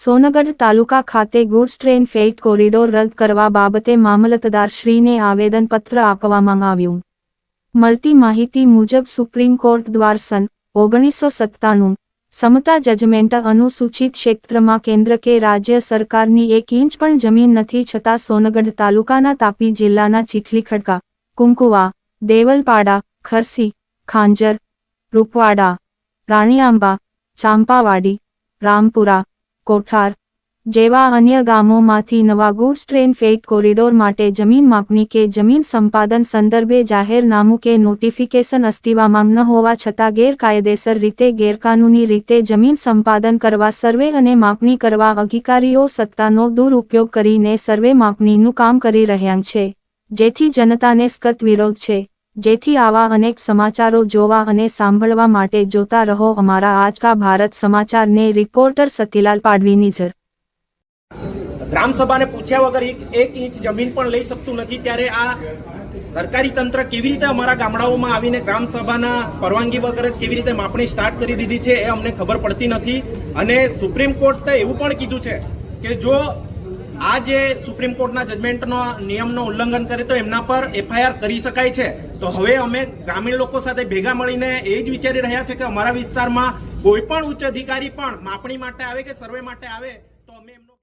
સોનગઢ તાલુકા ખાતે goods train ફ્રેઇટ corridor રદ કરવા બાબતે મામલતદારશ્રીને આવેદનપત્ર આપવામાં આવ્યું. મળતી માહિતી મુજબ સુપ્રીમ કોર્ટ દ્વારા સન ઓગણીસો સત્તાણું સમતા જજમેન્ટ અનુસૂચિત ક્ષેત્રમાં કેન્દ્ર કે રાજ્ય સરકારની એક ઇંચ પણ જમીન નથી છતાં સોનગઢ તાલુકાના તાપી જિલ્લાના ચીખલી ખડકા કુંકુવા, દેવલપાડા, ખરસી, ખાંજર, રૂપવાડા, રાણીઆંબા, ચાંપાવાડી, રામપુરા કોઠાર જેવા અન્ય ગામોમાંથી નવા ગુડ્સ ટ્રેન ફેટ કોરિડોર માટે જમીન માપણી કે જમીન સંપાદન સંદર્ભે જાહેરનામું કે નોટિફિકેશન અસ્તિત્વમાં ન હોવા છતાં ગેરકાયદેસર રીતે ગેરકાનૂની રીતે જમીન સંપાદન કરવા, સર્વે અને માપણી કરવા અધિકારીઓ સત્તાનો દુરુપયોગ કરીને સર્વે માપણીનું કામ કરી રહ્યા છે. જેથી જનતાને સખત વિરોધ છે. જેથી આવા અનેક સમાચારો જોવા અને સાંભળવા માટે જોતા રહો અમારા આજકા ભારત સમાચારને રિપોર્ટર સતીલાલ પાડવીની જર. ગ્રામસભાને પૂછ્યા વગર એક એક ઇંચ જમીન પણ લઈ શકતું નથી, ત્યારે આ સરકારી તંત્ર કેવી રીતે અમારા ગામડાઓમાં આવીને ગ્રામસભાના પરવાનગી વગર જ કેવી રીતે માપણી સ્ટાર્ટ કરી દીધી છે એ અમને ખબર પડતી નથી. અને સુપ્રીમ કોર્ટે એવું પણ કીધું છે કે જો આ જે સુપ્રીમ કોર્ટના જજમેન્ટનો નિયમનો ઉલ્લંઘન કરે તો એમના પર એફઆઈઆર કરી શકાય છે. તો હવે અમે ગ્રામીણ લોકો સાથે ભેગા મળીને એ જ વિચારી રહ્યા છે કે અમારા વિસ્તારમાં કોઈ પણ ઉચ્ચ અધિકારી પણ માપણી માટે આવે કે સર્વે માટે આવે, તો અમે એમનો